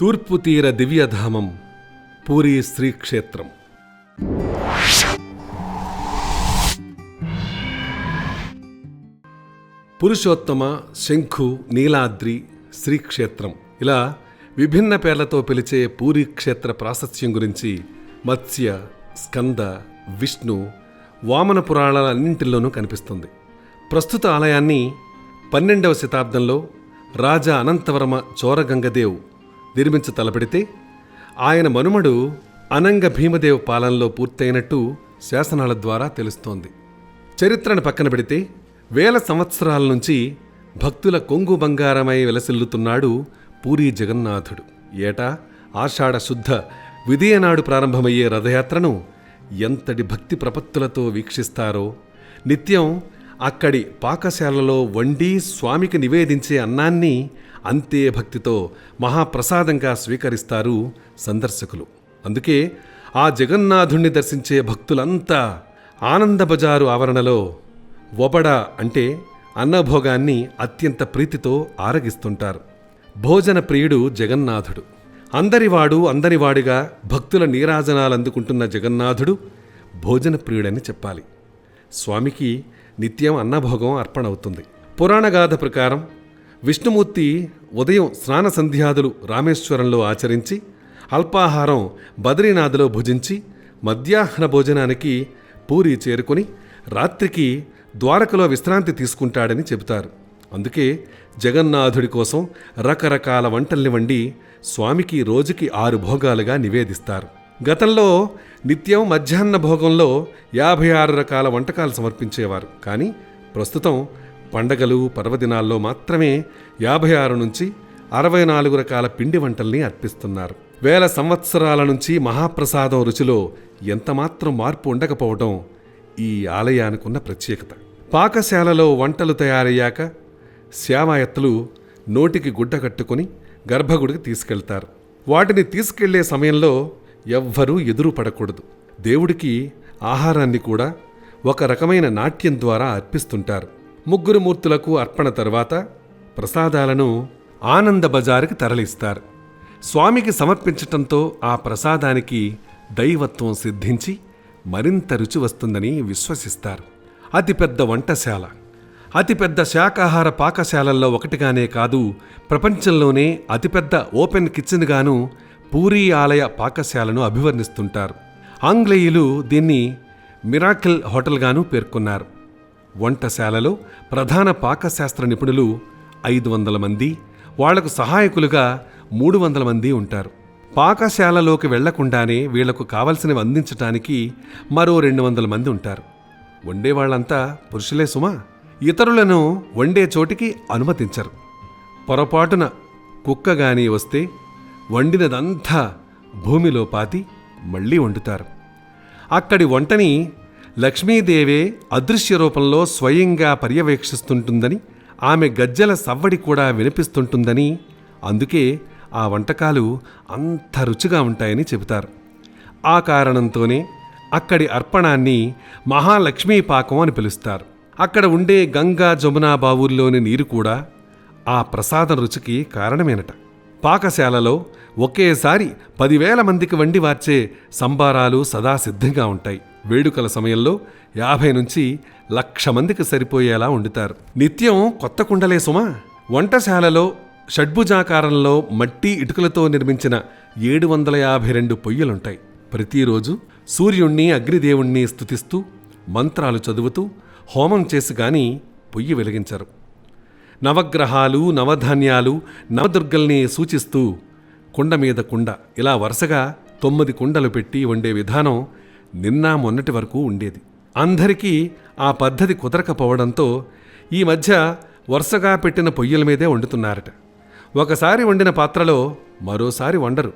తూర్పు తీర దివ్యధామం పూరీ శ్రీక్షేత్రం. పురుషోత్తమ శంఖు నీలాద్రి శ్రీక్షేత్రం. ఇలా విభిన్న పేర్లతో పిలిచే పూరీ క్షేత్ర ప్రాశస్త్యం గురించి మత్స్య స్కంద విష్ణు వామన పురాణాలన్నింటిలోనూ కనిపిస్తుంది. ప్రస్తుత ఆలయాన్ని పన్నెండవ శతాబ్దంలో రాజా అనంతవర్మ చోరగంగదేవ్ నిర్మించ తలపెడితే ఆయన మనుమడు అనంగ భీమదేవ్ పాలనలో పూర్తయినట్టు శాసనాల ద్వారా తెలుస్తోంది. చరిత్రను పక్కన పెడితే వేల సంవత్సరాల నుంచి భక్తుల కొంగు బంగారమై వెలసిల్లుతున్నాడు పూరి జగన్నాథుడు. ఏటా? ఆషాఢ శుద్ధ విదయనాడు ప్రారంభమయ్యే రథయాత్రను ఎంతటి భక్తి ప్రపత్తులతో వీక్షిస్తారో నిత్యం అక్కడి పాకశాలలో వండి స్వామికి నివేదించే అన్నాన్ని అంతే భక్తితో మహాప్రసాదంగా స్వీకరిస్తారు సందర్శకులు. అందుకే ఆ జగన్నాథుణ్ణి దర్శించే భక్తులంతా ఆనంద బజారు ఆవరణలో వబడ అంటే అన్నభోగాన్ని అత్యంత ప్రీతితో ఆరగిస్తుంటారు. భోజన ప్రియుడు జగన్నాథుడు. అందరివాడు అందరివాడిగా భక్తుల నీరాజనాలందుకుంటున్న జగన్నాథుడు భోజన ప్రియుడని చెప్పాలి. స్వామికి నిత్యం అన్నభోగం అర్పణవుతుంది. పురాణగాథ ప్రకారం విష్ణుమూర్తి ఉదయం స్నాన సంధ్యాదులు రామేశ్వరంలో ఆచరించి అల్పాహారం బద్రీనాథ్లో భుజించి మధ్యాహ్న భోజనానికి పూరి చేరుకుని రాత్రికి ద్వారకలో విశ్రాంతి తీసుకుంటాడని చెబుతారు. అందుకే జగన్నాథుడి కోసం రకరకాల వంటల్ని వండి స్వామికి రోజుకి ఆరు భోగాలుగా నివేదిస్తారు. గతంలో నిత్యం మధ్యాహ్న భోగంలో యాభై ఆరు రకాల వంటకాలు సమర్పించేవారు. కానీ ప్రస్తుతం పండగలు పర్వదినాల్లో మాత్రమే యాభై ఆరు నుంచి అరవై నాలుగు రకాల పిండి వంటల్ని అర్పిస్తున్నారు. వేల సంవత్సరాల నుంచి మహాప్రసాదం రుచిలో ఎంతమాత్రం మార్పు ఉండకపోవడం ఈ ఆలయానికున్న ప్రత్యేకత. పాకశాలలో వంటలు తయారయ్యాక శ్యామాయత్తులు నోటికి గుడ్డ కట్టుకుని గర్భగుడికి తీసుకెళ్తారు. వాటిని తీసుకెళ్ళే సమయంలో ఎవ్వరూ ఎదురు పడకూడదు. దేవుడికి ఆహారాన్ని కూడా ఒక రకమైన నాట్యం ద్వారా అర్పిస్తుంటారు. ముగ్గురు మూర్తులకు అర్పణ తర్వాత ప్రసాదాలను ఆనంద బజారుకి తరలిస్తారు. స్వామికి సమర్పించటంతో ఆ ప్రసాదానికి దైవత్వం సిద్ధించి మరింత రుచి వస్తుందని విశ్వసిస్తారు. అతిపెద్ద వంటశాల. అతిపెద్ద శాకాహార పాకశాలల్లో ఒకటిగానే కాదు ప్రపంచంలోనే అతిపెద్ద ఓపెన్ కిచెన్గాను పూరీ ఆలయ పాకశాలను అభివర్ణిస్తుంటారు. ఆంగ్లేయులు దీన్ని మిరాకిల్ హోటల్గాను పేర్కొన్నారు. వంటశాలలో ప్రధాన పాకశాస్త్ర నిపుణులు ఐదు వందల మంది వాళ్ళకు సహాయకులుగా మూడు వందల మంది ఉంటారు. పాకశాలలోకి వెళ్ళకుండానే వీళ్ళకు కావలసినవి అందించటానికి మరో రెండు వందల మంది ఉంటారు. వండేవాళ్ళంతా పురుషులే సుమా? ఇతరులను వండే చోటికి అనుమతించరు. పొరపాటున కుక్క గాని వస్తే వండినదంతా భూమిలో పాతి మళ్ళీ వండుతారు. అక్కడి వంటని లక్ష్మీదేవే అదృశ్య రూపంలో స్వయంగా పర్యవేక్షిస్తుంటుందని ఆమె గజ్జల సవ్వడి కూడా వినిపిస్తుంటుందని అందుకే ఆ వంటకాలు అంత రుచిగా ఉంటాయని చెబుతారు. ఆ కారణంతోనే అక్కడి అర్పణాన్ని మహాలక్ష్మీ పాకం అని పిలుస్తారు. అక్కడ ఉండే గంగా జమునా బావుల్లోని నీరు కూడా ఆ ప్రసాదం రుచికి కారణమేనట. పాకశాలలో ఒకేసారి పదివేల మందికి వండి వార్చే సంబారాలు సదా సిద్ధంగా ఉంటాయి. వేడుకల సమయంలో యాభై నుంచి లక్ష మందికి సరిపోయేలా వండుతారు. నిత్యం కొత్త కుండలే సుమా. వంటశాలలో షడ్భుజాకారంలో మట్టి ఇటుకలతో నిర్మించిన ఏడు వందల యాభై రెండు పొయ్యలుంటాయి. ప్రతిరోజు సూర్యుణ్ణి అగ్నిదేవుణ్ణి స్థుతిస్తూ మంత్రాలు చదువుతూ హోమం చేసి గాని పొయ్యి వెలిగించరు. నవగ్రహాలు నవధాన్యాలు నవదుర్గల్ని సూచిస్తూ కుండ మీద కుండ ఇలా వరుసగా తొమ్మిది కుండలు పెట్టి వండే విధానం నిన్న మొన్నటి వరకు ఉండేది. అందరికీ ఆ పద్ధతి కుదరకపోవడంతో ఈ మధ్య వరుసగా పెట్టిన పొయ్యల మీదే వండుతున్నారట. ఒకసారి వండిన పాత్రలో మరోసారి వండరు.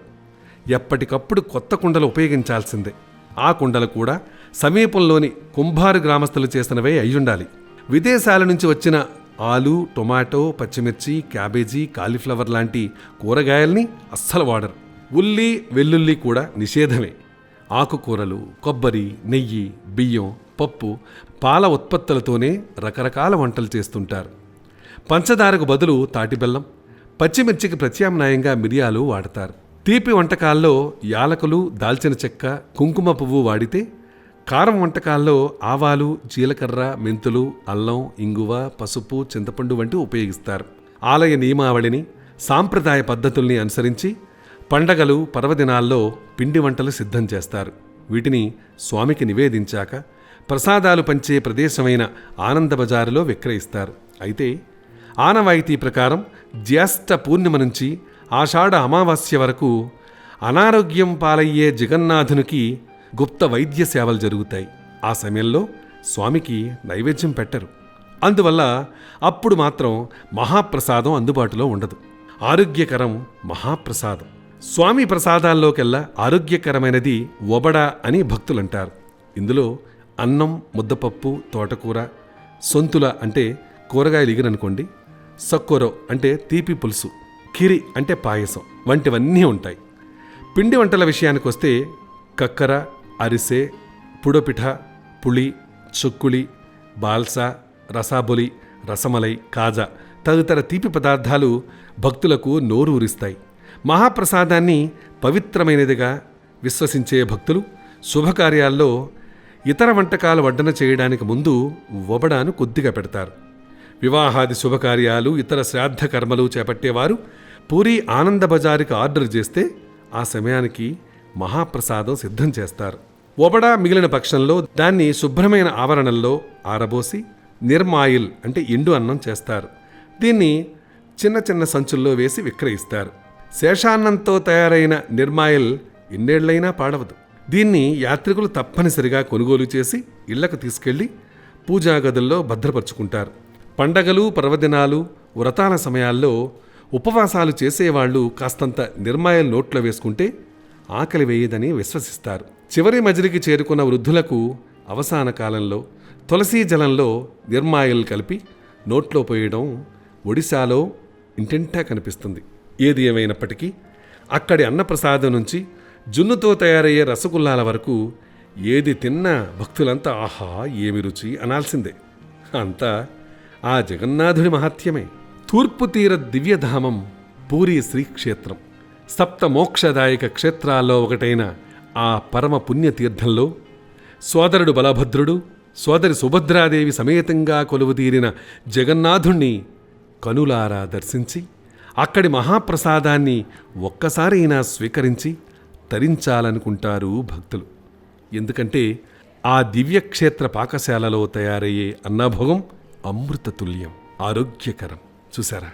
ఎప్పటికప్పుడు కొత్త కుండలు ఉపయోగించాల్సిందే. ఆ కుండలు కూడా సమీపంలోని కుంభారు గ్రామస్తులు చేసినవే అయ్యుండాలి. విదేశాల నుంచి వచ్చిన ఆలు టొమాటో పచ్చిమిర్చి క్యాబేజీ కాలీఫ్లవర్ లాంటి కూరగాయల్ని అస్సలు వాడరు. ఉల్లి వెల్లుల్లి కూడా నిషేధమే. ఆకుకూరలు కొబ్బరి నెయ్యి బియ్యం పప్పు పాల ఉత్పత్తులతోనే రకరకాల వంటలు చేస్తుంటారు. పంచదారకు బదులు తాటిబెల్లం పచ్చిమిర్చికి ప్రత్యామ్నాయంగా మిరియాలు వాడతారు. తీపి వంటకాల్లో యాలకులు దాల్చిన చెక్క కుంకుమ పువ్వు వాడితే కారం వంటకాల్లో ఆవాలు జీలకర్ర మెంతులు అల్లం ఇంగువ పసుపు చింతపండు వంటి ఉపయోగిస్తారు. ఆలయ నియమావళిని సాంప్రదాయ పద్ధతుల్ని అనుసరించి పండగలు పర్వదినాల్లో పిండి వంటలు సిద్ధం చేస్తారు. వీటిని స్వామికి నివేదించాక ప్రసాదాలు పంచే ప్రదేశమైన ఆనంద బజారులో విక్రయిస్తారు. అయితే ఆనవాయితీ ప్రకారం జ్యేష్ఠ పూర్ణిమ నుంచి ఆషాఢ అమావాస్య వరకు అనారోగ్యం పాలయ్యే జగన్నాథునికి గుప్త వైద్య సేవలు జరుగుతాయి. ఆ సమయంలో స్వామికి నైవేద్యం పెట్టరు. అందువల్ల అప్పుడు మాత్రం మహాప్రసాదం అందుబాటులో ఉండదు. ఆరోగ్యకరం మహాప్రసాదం. స్వామి ప్రసాదాల్లోకెల్లా ఆరోగ్యకరమైనది ఒబడ అని భక్తులంటారు. ఇందులో అన్నం ముద్దపప్పు తోటకూర సొంతుల అంటే కూరగాయలు ఇగిరనుకోండి సక్కోరో అంటే తీపి పులుసు కిరి అంటే పాయసం వంటివన్నీ ఉంటాయి. పిండి వంటల విషయానికి వస్తే కక్కర అరిసె పుడపిఠ పులి చుక్కులి బాల్సా రసాబొలి రసమలై కాజా తదితర తీపి పదార్థాలు భక్తులకు నోరు ఊరిస్తాయి మహాప్రసాదాన్ని పవిత్రమైనదిగా విశ్వసించే భక్తులు శుభకార్యాల్లో ఇతర వంటకాలు వడ్డన చేయడానికి ముందు వబడాను కొద్దిగా పెడతారు. వివాహాది శుభకార్యాలు ఇతర శ్రాద్ధ కర్మలు చేపట్టేవారు పూరి ఆనంద బజారుకి ఆర్డర్ చేస్తే ఆ సమయానికి మహాప్రసాదం సిద్ధం చేస్తారు. ఒబడా మిగిలిన పక్షంలో దాన్ని శుభ్రమైన ఆవరణల్లో ఆరబోసి నిర్మాయిల్ అంటే ఎండు అన్నం చేస్తారు. దీన్ని చిన్న చిన్న సంచుల్లో వేసి విక్రయిస్తారు. శేషాన్నంతో తయారైన నిర్మాయిల్ ఎన్నేళ్ళైనా పాడవదు. దీన్ని యాత్రికులు తప్పనిసరిగా కొనుగోలు చేసి ఇళ్ళకు తీసుకెళ్ళి పూజా గదుల్లో భద్రపరుచుకుంటారు. పండగలు పర్వదినాలు వ్రతాల సమయాల్లో ఉపవాసాలు చేసేవాళ్ళు కాస్తంత నిర్మాయల్ నోట్లో వేసుకుంటే ఆకలి వేయదని విశ్వసిస్తారు. చివరి మజిలికి చేరుకున్న వృద్ధులకు అవసాన కాలంలో తులసీ జలంలో నిర్మాయలు కలిపి నోట్లో పోయడం ఒడిశాలో ఇంటింటా కనిపిస్తుంది. ఏది ఏమైనప్పటికీ అక్కడి అన్నప్రసాదం నుంచి జున్నుతో తయారయ్యే రసగుల్లాల వరకు ఏది తిన్నా భక్తులంతా ఆహా ఏమి రుచి? అనాల్సిందే. అంతా ఆ జగన్నాథుడి మహాత్యమే. తూర్పు తీర దివ్యధామం పూరి శ్రీక్షేత్రం. సప్త మోక్షదాయక క్షేత్రాల్లో ఒకటైన ఆ పరమ పుణ్యతీర్థంలో సోదరుడు బలభద్రుడు సోదరి సుభద్రాదేవి సమేతంగా కొలువుతీరిన జగన్నాథుణ్ణి కనులారా దర్శించి అక్కడి మహాప్రసాదాన్ని ఒక్కసారైనా స్వీకరించి తరించాలనుకుంటారు భక్తులు. ఎందుకంటే ఆ దివ్యక్షేత్ర పాకశాలలో తయారయ్యే అన్నభోగం అమృతతుల్యం ఆరోగ్యకరం. చూసారా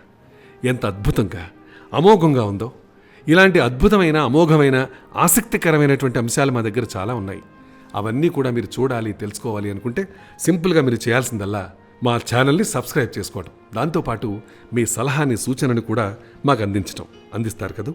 ఎంత అద్భుతంగా అమోఘంగా ఉందో. ఇలాంటి అద్భుతమైన అమోఘమైన ఆసక్తికరమైనటువంటి అంశాలు మా దగ్గర చాలా ఉన్నాయి. అవన్నీ కూడా మీరు చూడాలి తెలుసుకోవాలి అనుకుంటే సింపుల్గా మీరు చేయాల్సిందల్లా మా ఛానల్ని సబ్స్క్రైబ్ చేసుకోవడం దాంతోపాటు మీ సలహాని సూచనను కూడా మాకు అందించటం. అందిస్తారు కదా?